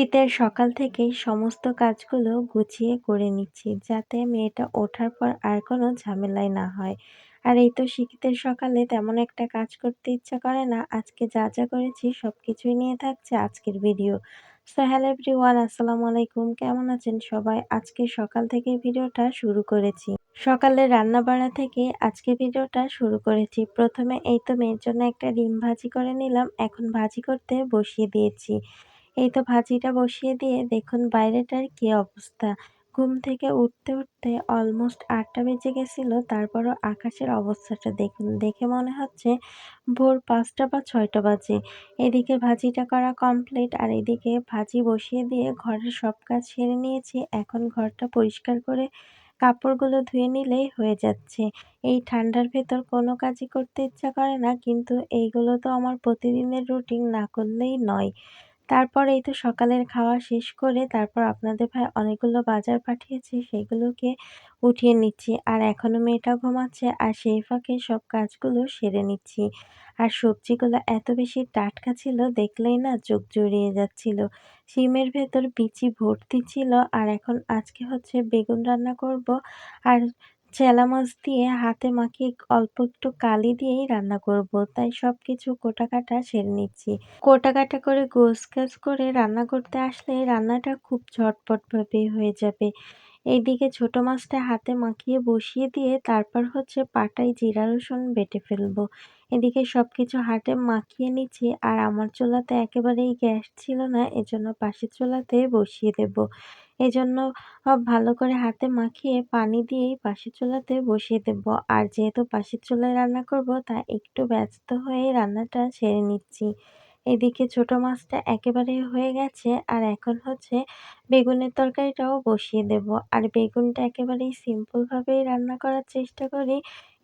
শীতের সকাল থেকেই সমস্ত কাজগুলো গুছিয়ে করে নিচ্ছি যাতে মেয়েটা ওঠার পর আর কোনো ঝামেলাই না হয়। আর এই তো শীতের সকালে তেমন একটা কাজ করতে ইচ্ছা করে না। আজকে যা যা করেছি সব কিছুই নিয়ে থাকছে আজকের ভিডিও। সো হ্যালো এভরিওয়ান আসসালামু আলাইকুম। কেমন আছেন সবাই? আজকে সকাল থেকে ভিডিওটা শুরু করেছি। সকালে রান্না বাড়া থেকে আজকে ভিডিওটা শুরু করেছি। প্রথমে এই তো মেয়ের জন্য একটা ডিম ভাজি করে নিলাম। এখন ভাজি করতে বসিয়ে দিয়েছি। এই তো ভাজিটা বসিয়ে দিয়ে দেখুন বাইরেটার কি অবস্থা। ঘুম থেকে উঠতে উঠতে অলমোস্ট আটটা বেজে গেছিল, তারপরও আকাশের অবস্থাটা দেখুন। দেখে মনে হচ্ছে ভোর পাঁচটা বা ছয়টা বাজে। এদিকে ভাজিটা করা কমপ্লিট আর এদিকে ভাজি বসিয়ে দিয়ে ঘরের সব কাজ সেরে নিয়েছি। এখন ঘরটা পরিষ্কার করে কাপড়গুলো ধুয়ে নিলেই হয়ে যাচ্ছে। এই ঠান্ডার ভেতর কোনো কাজই করতে ইচ্ছা করে না, কিন্তু এইগুলো তো আমার প্রতিদিনের রুটিন না করলেই নয়। তারপর এই তো সকালের খাওয়া শেষ করে তারপর আপনাদের ভাই অনেকগুলো বাজার পাঠিয়েছে, সেগুলোকে উঠিয়ে নিচ্ছি। আর এখনও মেয়েটা ঘুমাচ্ছে আর সেই ফাঁকে সব কাজগুলো সেরে নিচ্ছি। আর সবজিগুলো এত বেশি টাটকা ছিল, দেখলেই না চোখ জড়িয়ে যাচ্ছিল। শিমের ভেতর বিচি ভর্তি ছিল আর এখন আজকে হচ্ছে বেগুন রান্না করব। আর চেলা মাছ দিয়ে হাতে মাখিয়ে অল্প একটু কালি দিয়েই রান্না করব। তাই সব কিছু কোটা কাটা সেরে নিচ্ছি। কোটা কাটা করে গোস গাছ করে রান্না করতে আসলে রান্নাটা খুব ঝটপটভাবে হয়ে যাবে। এইদিকে ছোট মাছটা হাতে মাখিয়ে বসিয়ে দিয়ে তারপর হচ্ছে পাটায় জিরা রসুন বেটে ফেলব। এদিকে সব কিছু হাতে মাখিয়ে নিচ্ছি আর আমার চুলাতে একেবারেই গ্যাস ছিল না, এজন্য পাশের চুলাতে বসিয়ে দেব। এজন্য ভালো করে হাতে মাখিয়ে পানি দিয়েই পাশের চুলাতে বসিয়ে দেব। আর যেহেতু পাশের চুলায় রান্না করব, তাই একটু ব্যস্ত হয়ে রান্নাটা সেরে নিচ্ছি। এদিকে ছোট মাছটা একেবারে হয়ে গেছে, আর এখন হচ্ছে বেগুনের তরকারিটাও বসিয়ে দেব। আর বেগুনটা একেবারেই সিম্পলভাবেই রান্না করার চেষ্টা করি।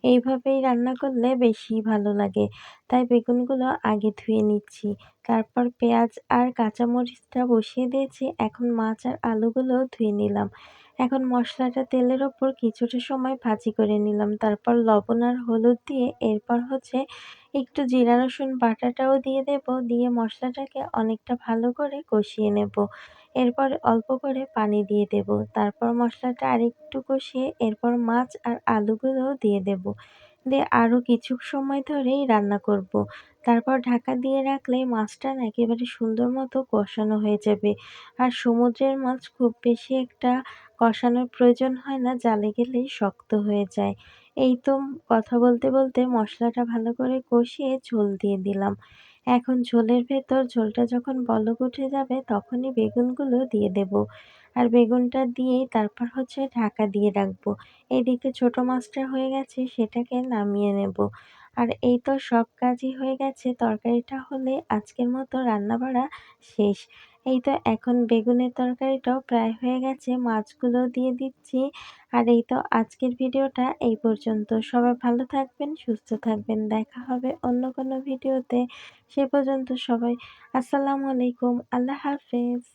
এইভাবেই রান্না করলে বেশি ভালো লাগে। তাই বেগুনগুলো আগে ধুয়ে নিচ্ছি। তারপর পেঁয়াজ আর কাঁচামরিচটা বসিয়ে দিয়েছি। এখন মাছ আর আলুগুলো ধুয়ে নিলাম। এখন মশলাটা তেলের ওপর কিছুটা সময় ভাজি করে নিলাম। তারপর লবণ আর হলুদ দিয়ে এরপর হচ্ছে একটু জিরা, রসুন বাটাটাও দিয়ে দেব। দিয়ে মশলাটাকে অনেকটা ভালো করে কষিয়ে নেব। এরপর অল্প করে পানি দিয়ে দেব। তারপর মশলাটা আরেকটু কষিয়ে এরপর মাছ আর আলুগুলোও দিয়ে দেব। দিয়ে আরও কিছু সময় ধরেই রান্না করব। তারপর ঢাকা দিয়ে রাখলে মাছটা না একেবারে সুন্দর মতো কষানো হয়ে যাবে। আর সমুদ্রের মাছ খুব বেশি একটা কষানোর প্রয়োজন হয় না, জালে গেলেই শক্ত হয়ে যায়। এই তো কথা বলতে বলতে মশলাটা ভালো করে কষিয়ে ঝোল দিয়ে দিলাম। এখন ঝোলের ভেতর ঝোলটা যখন বলক উঠে যাবে তখনই বেগুনগুলো দিয়ে দেব। আর বেগুনটা দিয়ে তারপর হচ্ছে ঢাকা দিয়ে রাখব। এদিকে ছোট মাছটা হয়ে গেছে, সেটাকে নামিয়ে নেব। আর এই তো সব কাজই হয়ে গেছে। তরকারিটা হলে আজকের মতো রান্না বাড়া শেষ। এই তো এখন বেগুনের তরকারিটাও প্রায় হয়ে গেছে, মাছগুলো দিয়ে দিচ্ছি। আর এই তো আজকের ভিডিওটা এই পর্যন্ত। সবাই ভালো থাকবেন, সুস্থ থাকবেন। দেখা হবে অন্য কোনো ভিডিওতে। সে পর্যন্ত সবাই আসসালামু আলাইকুম, আল্লাহ হাফেজ।